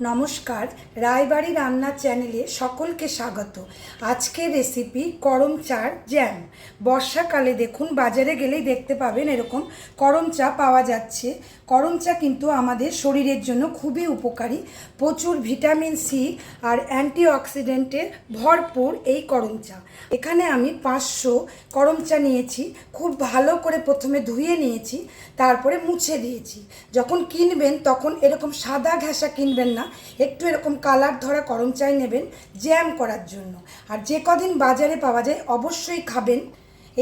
নমস্কার, রায়বাড়ি রান্নার চ্যানেলে সকলকে স্বাগত। আজকের রেসিপি করম চার জ্যাম বর্ষাকালে দেখুন, বাজারে গেলেই দেখতে পাবেন এরকম করম চা পাওয়া যাচ্ছে। করম চা কিন্তু আমাদের শরীরের জন্য খুবই উপকারী। প্রচুর ভিটামিন সি আর অ্যান্টিঅক্সিডেন্টের ভরপুর এই করম চা এখানে আমি পাঁচশো করম চা নিয়েছি, খুব ভালো করে প্রথমে ধুয়ে নিয়েছি, তারপরে মুছে দিয়েছি। যখন কিনবেন তখন এরকম সাদা ঘেঁষা কিনবেন না, একটু এরকম কালার ধরা করম চাই নেবেন জ্যাম করার জন্য। আর যে কদিন বাজারে পাওয়া যায় অবশ্যই খাবেন।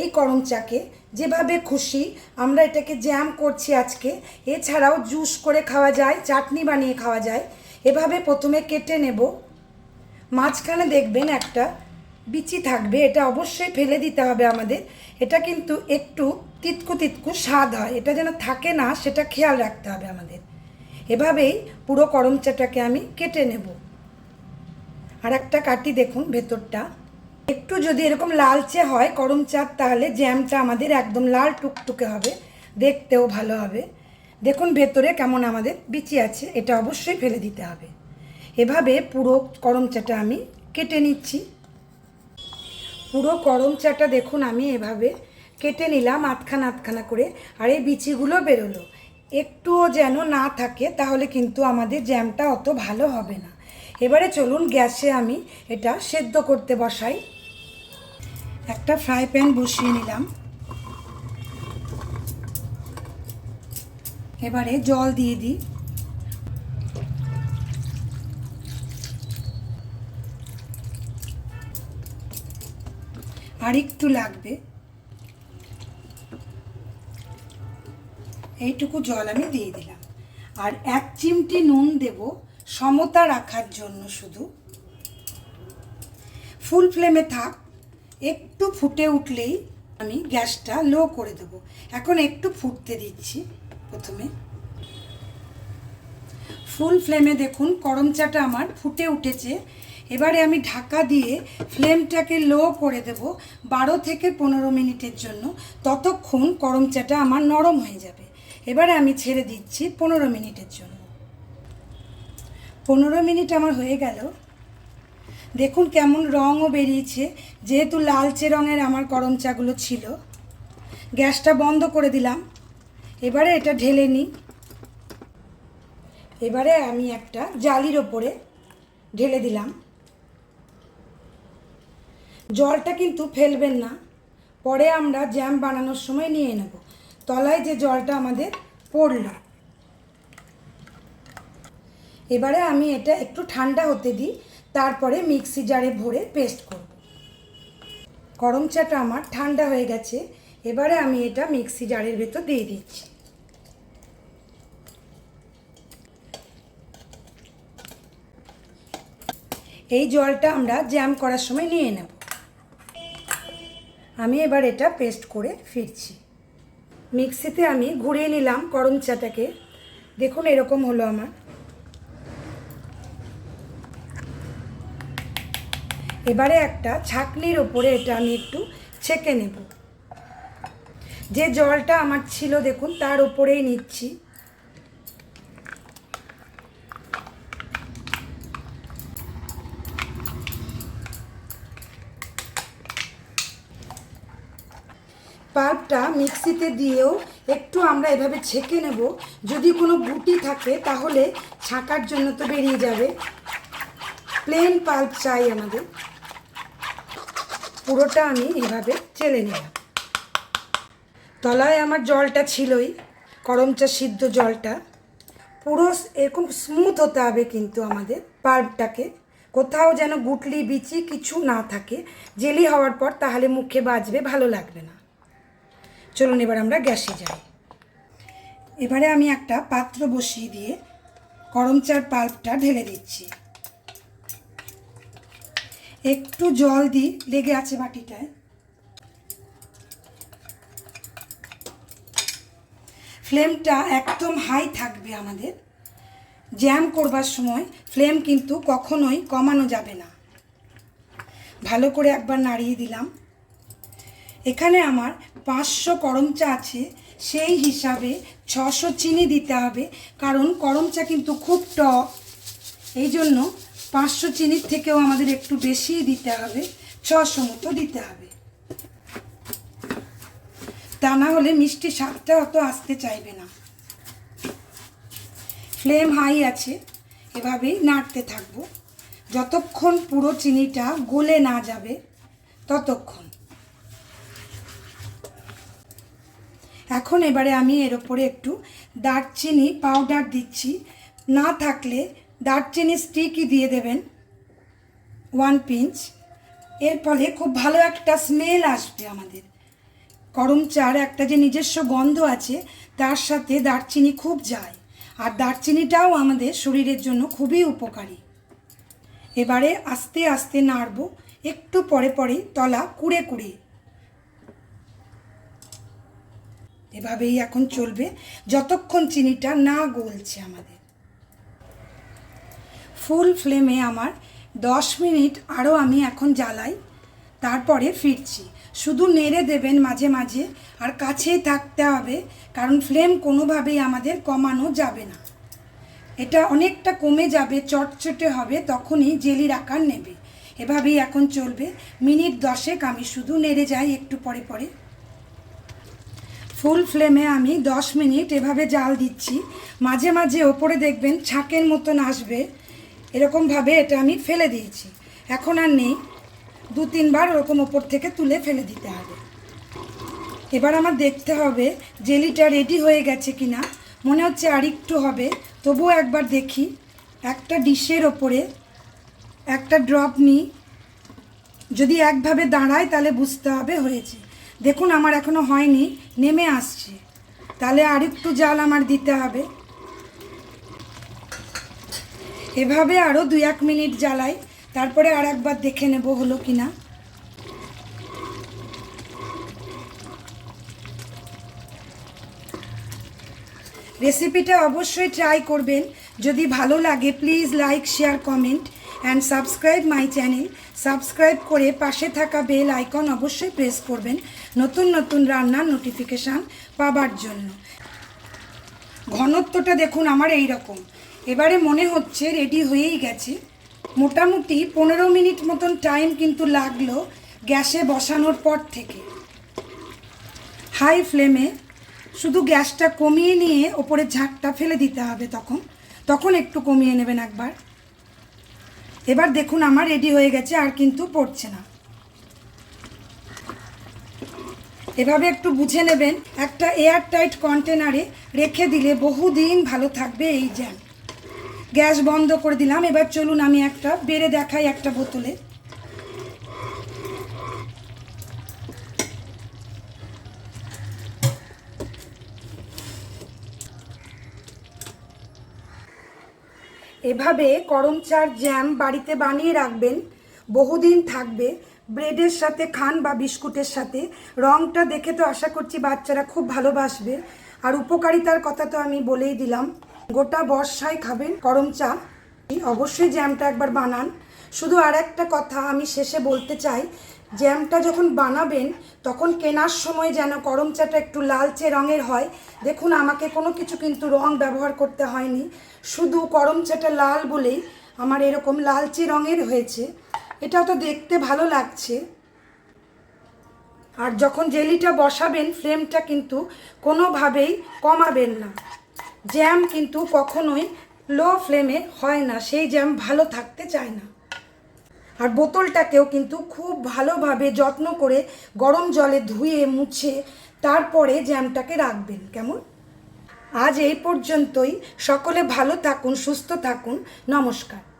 এই করম চাকে। যেভাবে খুশি, আমরা এটাকে জ্যাম করছি আজকে। এছাড়াও জুস করে খাওয়া যায়, চাটনি বানিয়ে খাওয়া যায়। এভাবে প্রথমে কেটে নেব। মাঝখানে দেখবেন একটা বিচি থাকবে, এটা অবশ্যই ফেলে দিতে হবে আমাদের। এটা কিন্তু একটু তিতকু তিতকু স্বাদ হয়, এটা যেন থাকে না, সেটা খেয়াল রাখতে হবে আমাদের। এভাবেই পুরো করমচাটাকে আমি কেটে নেব। আর একটা কাটি দেখুন ভেতরটা। একটু যদি এরকম লালচে হয় করম চাট, তাহলে জ্যামটা আমাদের একদম লাল টুকটুকে হবে। দেখতেও ভালো হবে। দেখুন ভেতরে কেমন আমাদের বিচি আছে, এটা অবশ্যই ফেলে দিতে হবে। এভাবে পুরো করম চাটা আমি কেটে নিচ্ছি। পুরো করম চাটা দেখুন আমি এভাবে কেটে নিলাম আধখানা আধখানা করে, আর এই বিচিগুলো বেরোলো। একটুও যেন না থাকে, তাহলে কিন্তু আমাদের জ্যামটা অত ভালো হবে না। এবারে চলুন গ্যাসে আমি এটা সেদ্ধ করতে বসাই। একটা ফ্রাই প্যান বসিয়ে নিলাম। এবারে জল দিয়ে দিই। আর একটু লাগবে। এইটুকু জল আমি দিয়ে দিলাম। আর এক চিমটি নুন দেব সমতা রাখার জন্য শুধু। ফুল ফ্লেমে থাক। একটু ফুটে উঠলেই আমি গ্যাসটা লো করে দেব। এখন একটু ফুটতে দিচ্ছি প্রথমে। ফুল ফ্লেমে দেখুন, করম চাটা আমার ফুটে উঠেছে। এবারে আমি ঢাকা দিয়ে ফ্লেমটাকে লো করে দেব বারো থেকে পনেরো মিনিটের জন্য। ততক্ষণ করম চাটা আমার নরম হয়ে যাবে। এবারে আমি ছেড়ে দিচ্ছি পনেরো মিনিটের জন্য। পনেরো মিনিট আমার হয়ে গেল। দেখুন কেমন রঙও বেরিয়েছে। যেহেতু লালচে রঙের আমার করম চাগুলো ছিল। গ্যাসটা বন্ধ করে দিলাম। এবারে এটা ঢেলে নিই। এবারে আমি একটা জালির ওপরে ঢেলে দিলাম। জলটা কিন্তু ফেলবেন না। পরে আমরা জ্যাম বানানোর সময় নিয়ে নেব। তলায় যে জলটা আমাদের পড়ল। এবারে আমি এটা একটু ঠান্ডা হতে দিই। তারপরে মিক্সি জারে ভরে পেস্ট করব। গরম চাটা আমার ঠান্ডা হয়ে গেছে, এবারে আমি এটা মিক্সি জারের ভেতর দিয়ে দিচ্ছি। এই জলটা আমরা জ্যাম করার সময় নিয়ে নেব। আমি এবার এটা পেস্ট করে ফিরছি। মিক্সিতে আমি ঘুরিয়ে নিলাম করম চাটাকে। দেখুন এরকম হলো আমার। এবারে একটা ছাকনির ওপরে এটা আমি একটু ছেঁকে নেব। যে জলটা আমার ছিল দেখুন, তার উপরেই নিচ্ছি। পাল্পটা মিক্সিতে দিয়েও একটু আমরা এভাবে ছেঁকে নেব। যদি কোনো গুটি থাকে, তাহলে ছাঁকার জন্য তো বেরিয়ে যাবে। প্লেন পাল্প চাই আমাদের। পুরোটা আমি এভাবে চেলে নিলাম। তলায় আমার জলটা ছিলই, করমচা সিদ্ধ জলটা। পুরো এরকম স্মুথ হতে হবে কিন্তু আমাদের পাল্পটাকে কোথাও যেন গুটলি বিচি কিছু না থাকে। জেলি হওয়ার পর তাহলে মুখে বাজবে, ভালো লাগবে না। চলুন এবার আমরা গ্যাসে যাই। এবারে আমি একটা পাত্র বসিয়ে দিয়ে করমচার পাল্পটা ঢেলে দিচ্ছি। একটু জল দিই, লেগে আছে বাটিটায় ফ্লেমটা একদম হাই থাকবে আমাদের। জ্যাম করবার সময় ফ্লেম কিন্তু কখনোই কমানো যাবে না। ভালো করে একবার নাড়িয়ে দিলাম। এখানে আমার পাঁচশো করম চা আছে, সেই হিসাবে ছশো চিনি দিতে হবে, কারণ করম চা কিন্তু খুব টক। এই জন্য পাঁচশো চিনির থেকেও আমাদের একটু বেশিই দিতে হবে, ছশো মতো দিতে হবে। তা না হলে মিষ্টি স্বাদটা অত আসতে চাইবে না। ফ্লেম হাই আছে, এভাবেই নাড়তে থাকব। যতক্ষণ পুরো চিনিটা গলে না যাবে, ততক্ষণ। এখন এবারে আমি এর ওপরে একটু দারচিনি পাউডার দিচ্ছি। না থাকলে দারচিনি স্টিকই দিয়ে দেবেন ওয়ান পিঞ্চ এর ফলে খুব ভালো একটা স্মেল আসবে আমাদের। করম চার একটা যে নিজস্ব গন্ধ আছে, তার সাথে দারচিনি খুব যায়। আর দারচিনিটাও আমাদের শরীরের জন্য খুবই উপকারী। এবারে আস্তে আস্তে নাড়ব, একটু পরে পরে তলা কুড়ে কুড়ে। এভাবেই এখন চলবে, যতক্ষণ চিনিটা না গলছে আমাদের। ফুল ফ্লেমে আমার দশ মিনিট আরও আমি এখন জ্বালাই, তারপরে ফিরছি। শুধু নেড়ে দেবেন মাঝে মাঝে, আর কাছেই থাকতে হবে, কারণ ফ্লেম কোনোভাবেই আমাদের কমানো যাবে না। এটা অনেকটা কমে যাবে, চটচটে হবে, তখনই জেলির আকার নেবে। এভাবেই এখন চলবে। মিনিট দশেক আমি শুধু নেড়ে যাই একটু পরে পরে। ফুল ফ্লেমে আমি দশ মিনিট এভাবে জাল দিচ্ছি। মাঝে মাঝে ওপরে দেখবেন ছাঁকের মতন আসবে। এরকমভাবে এটা আমি ফেলে দিয়েছি। এখন আর নেই। দু তিনবার ওরকম ওপর থেকে তুলে ফেলে দিতে হবে। এবার আমার দেখতে হবে জেলিটা রেডি হয়ে গেছে কিনা। মনে হচ্ছে আর একটু হবে। তবুও একবার দেখি। একটা ডিশের ওপরে একটা ড্রপ নিই। যদি একভাবে দাঁড়ায় তাহলে বুঝতে হবে হয়েছে। দেখুন, আমার এখনও হয়নি। নেমে আসছে। তাহলে আর একটু জাল আমার দিতে হবে। এভাবে আরও দুই এক মিনিট জ্বালাই, তারপরে আর একবার দেখে নেব হলো কি না রেসিপিটা অবশ্যই ট্রাই করবেন। যদি ভালো লাগে please like share comment and subscribe my channel subscribe করে পাশে থাকা বেল আইকন অবশ্যই প্রেস করবেন। নতুন নতুন রান্নার নোটিফিকেশান পাবার জন্য। ঘনত্বটা দেখুন, আমার এই রকম এবারে মনে হচ্ছে রেডি হয়েই গেছে। মোটামুটি পনেরো মিনিট মতন টাইম কিন্তু লাগল গ্যাসে বসানোর পর থেকে। হাই ফ্লেমে শুধু গ্যাসটা কমিয়ে নিয়ে ওপরে ঝাঁকটা ফেলে দিতে হবে তখন। তখন একটু কমিয়ে নেবেন একবার। এবার দেখুন আমার রেডি হয়ে গেছে, আর কিন্তু পড়ছে না। এভাবে একটু বুঝে নেবেন, একটা এয়ার টাইট কন্টেনারে রেখে দিলে বহুদিন ভালো থাকবে এই জ্যাম গ্যাস বন্ধ করে দিলাম। এবার চলুন আমি একটা বেড়ে দেখাই একটা বোতলে। এভাবে করম চার জ্যাম বাড়িতে বানিয়ে রাখবেন। বহুদিন থাকবে। ব্রেডের সাথে খান বা বিস্কুটের সাথে। রঙটা দেখে তো আশা করছি বাচ্চারা খুব ভালোবাসবে। আর উপকারিতার কথা তো আমি বলেই দিলাম। গোটা বর্ষায় খাবেন করম চা। অবশ্যই জ্যামটা একবার বানান। শুধু আর একটা কথা আমি শেষে বলতে চাই জ্যামটা যখন বানাবেন, তখন কেনার সময় যেন করম চাটা একটু লালচে রঙের হয়। দেখুন, আমাকে কোনো কিছু কিন্তু রং ব্যবহার করতে হয়নি। শুধু করম চাটা লাল বলেই আমার এরকম লালচে রঙের হয়েছে। এটা তো দেখতে ভালো লাগছে। আর যখন জেলিটা বসাবেন ফ্লেমটা কিন্তু কোনোভাবেই কমাবেন না। জ্যাম কিন্তু কখনোই লো ফ্লেমে হয় না, সেই জ্যাম ভালো থাকতে চায় না। আর বোতলটাকেও কিন্তু খুব ভালোভাবে যত্ন করে গরম জলে ধুয়ে, মুছে তারপরে জ্যামটাকে রাখবেন। কেমন? আজ এই পর্যন্তই। সকলে ভালো থাকুন, সুস্থ থাকুন। নমস্কার।